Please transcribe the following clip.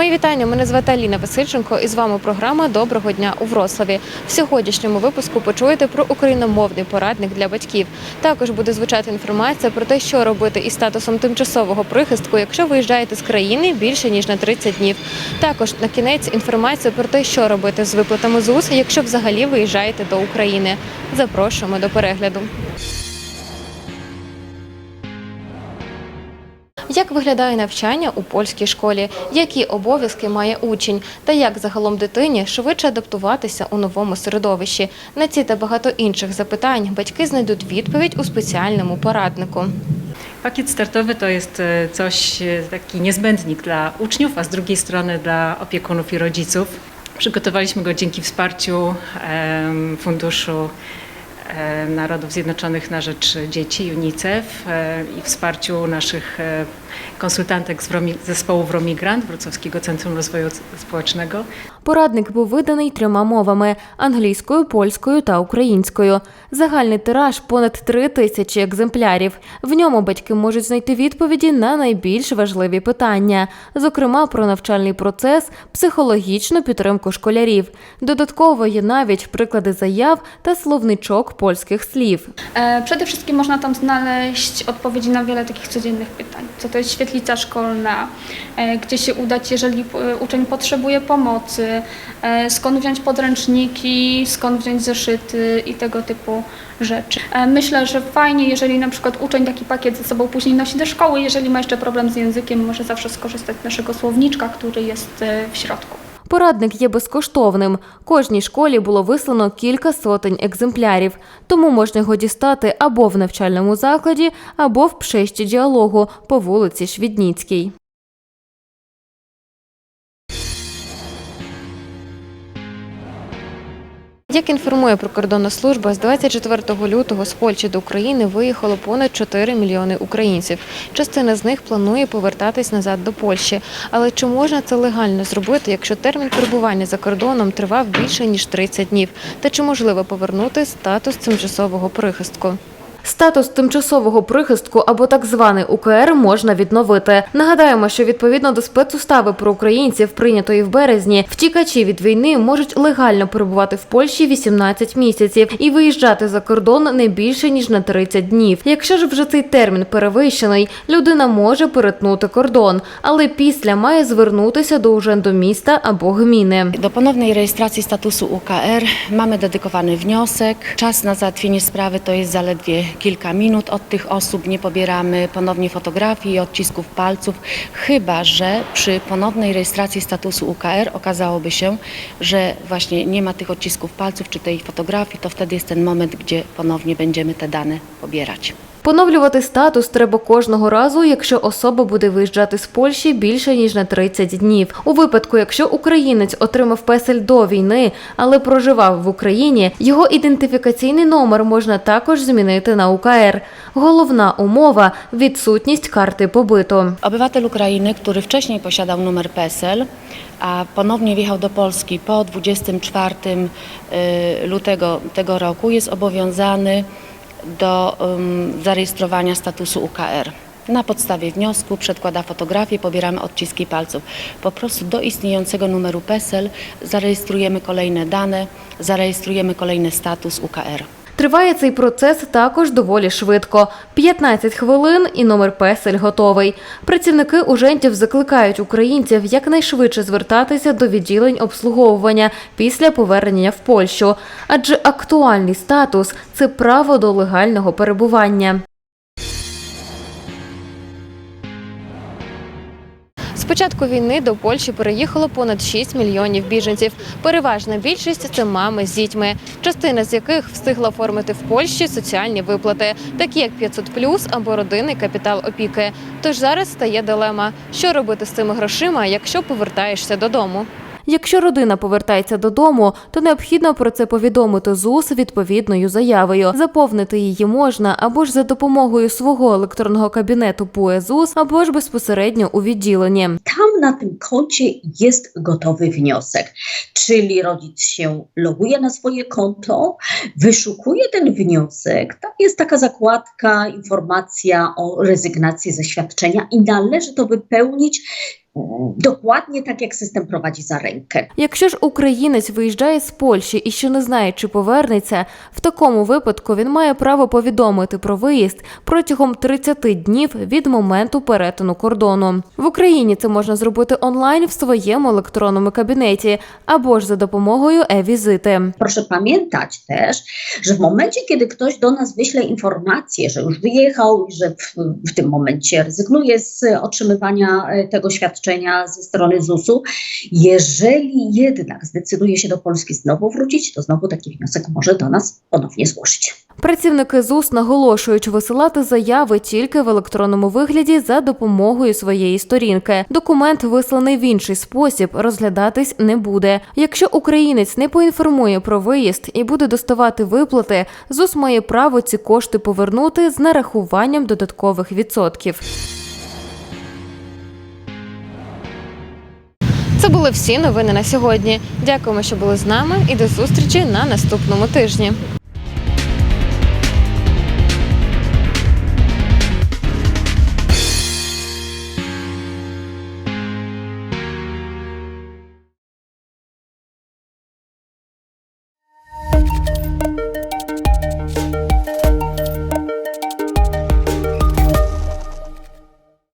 Мої вітання. Мене звати Аліна Васильченко, і з вами програма Доброго дня у Вроцлаві. В сьогоднішньому випуску почуєте про україномовний порадник для батьків. Також буде звучати інформація про те, що робити із статусом тимчасового прихистку, якщо виїжджаєте з країни більше ніж на 30 днів. Також на кінець інформація про те, що робити з виплатами ЗУС, якщо взагалі виїжджаєте до України. Запрошуємо до перегляду. Виглядає навчання у польській школі? Які обов'язки має учень? Та як загалом дитині швидше адаптуватися у новому середовищі? На ці та багато інших запитань батьки знайдуть відповідь у спеціальному пораднику. Pakiet startowy to jest e, coś, e, taki niezbędnik dla uczniów, a z drugiej strony dla opiekunów i rodziców. Przygotowaliśmy go dzięki wsparciu Funduszu Narodów Zjednoczonych na Rzecz Dzieci UNICEF e, i wsparciu naszych e, konsultantek z zespołu Wromigrant, Wrocławskiego Centrum Rozwoju Społecznego. Порадник був виданий трьома мовами англійською, польською та українською. Загальний тираж понад три тисячі екземплярів. В ньому батьки можуть знайти відповіді на найбільш важливі питання, зокрема про навчальний процес, психологічну підтримку школярів. Додатково є навіть приклади заяв та словничок польських слів. E, Przede wszystkim można tam znaleźć odpowiedzi na wiele takich codziennych pytań. Co to jest świetlica szkolna, e, gdzie się udać, jeżeli e, uczeń potrzebuje pomocy, e, skąd wziąć podręczniki, skąd wziąć zeszyty i tego typu rzeczy. E, Myślę, że fajnie, jeżeli na przykład uczeń taki pakiet ze sobą później nosi do szkoły, jeżeli ma jeszcze problem z językiem, może zawsze skorzystać z naszego słowniczka, który jest e, w środku. Порадник є безкоштовним. Кожній школі було вислано кілька сотень екземплярів, тому можна його дістати або в навчальному закладі, або в пшещі діалогу по вулиці Швідніцькій. Як інформує прикордонна служба, з 24 лютого з Польщі до України виїхало понад 4 мільйони українців. Частина з них планує повертатись назад до Польщі. Але чи можна це легально зробити, якщо термін перебування за кордоном тривав більше ніж 30 днів? Та чи можливо повернути статус тимчасового прихистку? Статус тимчасового прихистку або так званий УКР можна відновити. Нагадаємо, що відповідно до спецустави про українців, прийнятої в березні, втікачі від війни можуть легально перебувати в Польщі 18 місяців і виїжджати за кордон не більше ніж на 30 днів. Якщо ж вже цей термін перевищений, людина може перетнути кордон, але після має звернутися до уrzędu міста або гміни. Do ponownej rejestracji statusu UKR mamy dedykowany wniosek. Czas na załatwienie sprawy to jest zaledwie kilka minut. Od tych osób nie pobieramy ponownie fotografii i odcisków palców, chyba że przy ponownej rejestracji statusu UKR okazałoby się, że właśnie nie ma tych odcisków palców czy tej fotografii, to wtedy jest ten moment, gdzie ponownie będziemy te dane pobierać. Поновлювати статус треба кожного разу, якщо особа буде виїжджати з Польщі більше ніж на 30 днів. У випадку, якщо українець отримав песель до війни, але проживав в Україні, його ідентифікаційний номер можна також змінити на УКР. Головна умова відсутність карти побиту. Obywatel Ukrainy, który wcześniej posiadał numer PESEL, a ponownie wjechał do Polski po 24 y, lutego tego roku, jest obowiązany do zarejestrowania statusu UKR. Na podstawie wniosku przedkłada fotografię, pobieramy odciski palców. Po prostu do istniejącego numeru PESEL zarejestrujemy kolejne dane, zarejestrujemy kolejny status UKR. Триває цей процес також доволі швидко. 15 хвилин і номер песель готовий. Працівники ужентів закликають українців якнайшвидше звертатися до відділень обслуговування після повернення в Польщу, адже актуальний статус це право до легального перебування. Початку війни до Польщі переїхало понад 6 мільйонів біженців. Переважна більшість це мами з дітьми, частина з яких встигла оформити в Польщі соціальні виплати, такі як 500+, або родинний капітал опіки. Тож зараз стає дилема, що робити з цими грошима, якщо повертаєшся додому. Якщо родина повертається додому, то необхідно про це повідомити ЗУС відповідною заявою. Заповнити її можна або ж за допомогою свого електронного кабінету ПУЕ ЗУС, або ж безпосередньо у відділенні. tam na tym koncie jest gotowy wniosek, czyli rodzic się loguje na swoje konto, wyszukuje ten wniosek, tam jest taka zakładka, informacja o rezygnacji ze świadczenia i należy to wypełnić dokładnie tak, jak system prowadzi za rękę. Якщо ж українець виїжджає з Польщі і ще не знає, чи повернеться, в такому випадку він має право повідомити про виїзд протягом 30 днів від моменту перетину кордону. В Україні це можна зробити онлайн в своєму електронному кабінеті або ж за допомогою e-візити. Proszę pamiętać też, że w momencie, kiedy ktoś do nas wyśle informację, że już wyjechał i że w, w tym momencie rezygnuje z otrzymywania e, tego świadczenia ze strony ZUS-u, jeżeli jednak zdecyduje się do Polski znowu wrócić, to znowu taki wniosek może do nas ponownie złożyć. Працівники ЗУС наголошують висилати заяви тільки в електронному вигляді за допомогою своєї сторінки. Документ, висланий в інший спосіб, розглядатись не буде. Якщо українець не поінформує про виїзд і буде доставати виплати, ЗУС має право ці кошти повернути з нарахуванням додаткових відсотків. Це були всі новини на сьогодні. Дякуємо, що були з нами, і до зустрічі на наступному тижні.